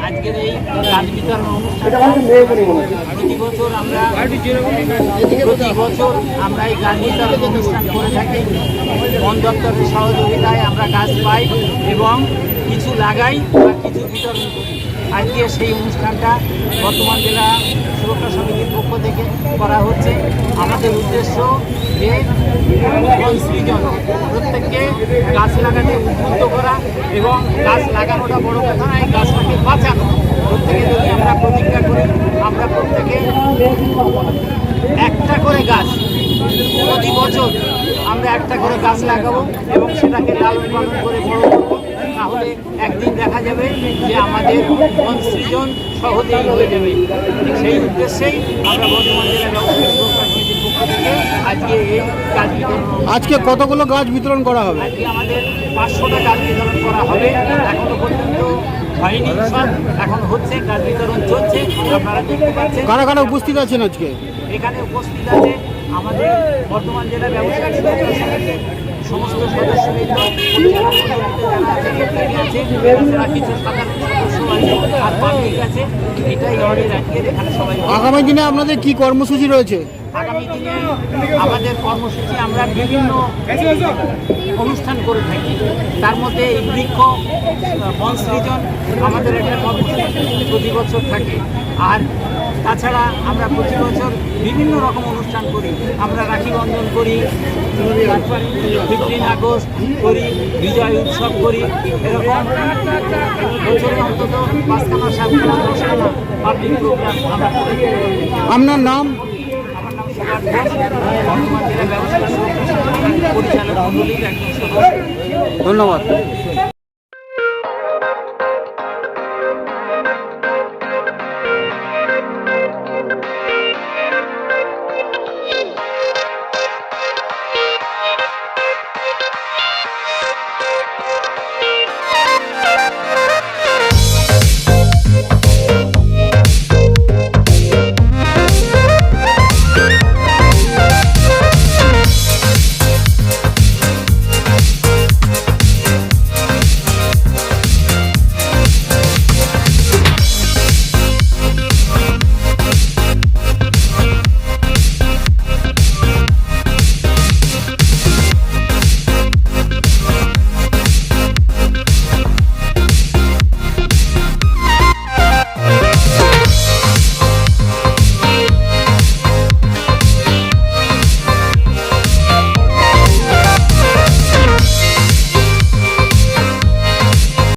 আজকের এই বছর আমরা প্রতি বছর আমরা এই গাছ বিতরণ করে থাকি বন দপ্তরের সহযোগিতায় আমরা গাছ পাই এবং কিছু লাগাই বা কিছু বিতরণ করি আজকে সেই অনুষ্ঠানটা বর্তমান জেলা সুরক্ষা সমিতির পক্ষ থেকে করা হচ্ছে আমাদের উদ্দেশ্য যে সৃজন প্রত্যেককে গাছ লাগাতে উদ্বুদ্ধ করা এবং গাছ লাগানোটা বড় কথা নয় গাছটাকে বাঁচানো। প্রত্যেকে যদি আমরা প্রতিজ্ঞা করি, আমরা প্রত্যেকে একটা করে গাছ প্রতি বছর আমরা একটা করে গাছ লাগাবো এবং সেটাকে লালন পালন করে বড় করব। তাহলে একদিন দেখা যাবে যে আমাদের বন সৃজন সহজেই হয়ে যাবে। সেই উদ্দেশ্যেই আমরা বর্তমান জেলা ব্যবসায়ী সুরক্ষা সমিতির পক্ষ থেকে আজকে এই কাজ আজকে কতগুলো গাছ বিতরণ করা হবে? আজকে আমাদের পাঁচশোটা গাছ বিতরণ করা হবে। এখনও পর্যন্ত হয়নি। সব এখন হচ্ছে গাছ বিতরণ চলছে। আপনারা দেখতে পাচ্ছেন। কারা কারা উপস্থিত আছেন আজকে? এখানে উপস্থিত আছে আমাদের বর্তমান জেলা ব্যবসায়ী সমস্ত সদস্যবৃন্দ যারা কিছু সাধারণ সদস্য আছে। আগামী দিনে আপনাদের কি কর্মসূচি রয়েছে? আগামী দিনে আমাদের কর্মসূচি আমরা বিভিন্ন অনুষ্ঠান করে থাকি। তার মধ্যে এই বৃক্ষ বন সৃজন আমাদের এখানে কর্মসূচি প্রতি বছর থাকে। আর তাছাড়া আমরা প্রতি বছর বিভিন্ন রকম অনুষ্ঠান করি। আমরা রাখি বন্ধন করি ফিফটিন আগস্ট করি বিজয় উৎসব করি এরকম বছরে অন্তত পাঁচখানা সাতখানা দশখানা পাবলিক প্রোগ্রাম আমরা করে। আপনার নাম? আমার নাম সুভাষ ঘোষ। বর্তমান জেলা ব্যবসায়ী পরিচালক মণ্ডলীর একজন সদস্য। ধন্যবাদ।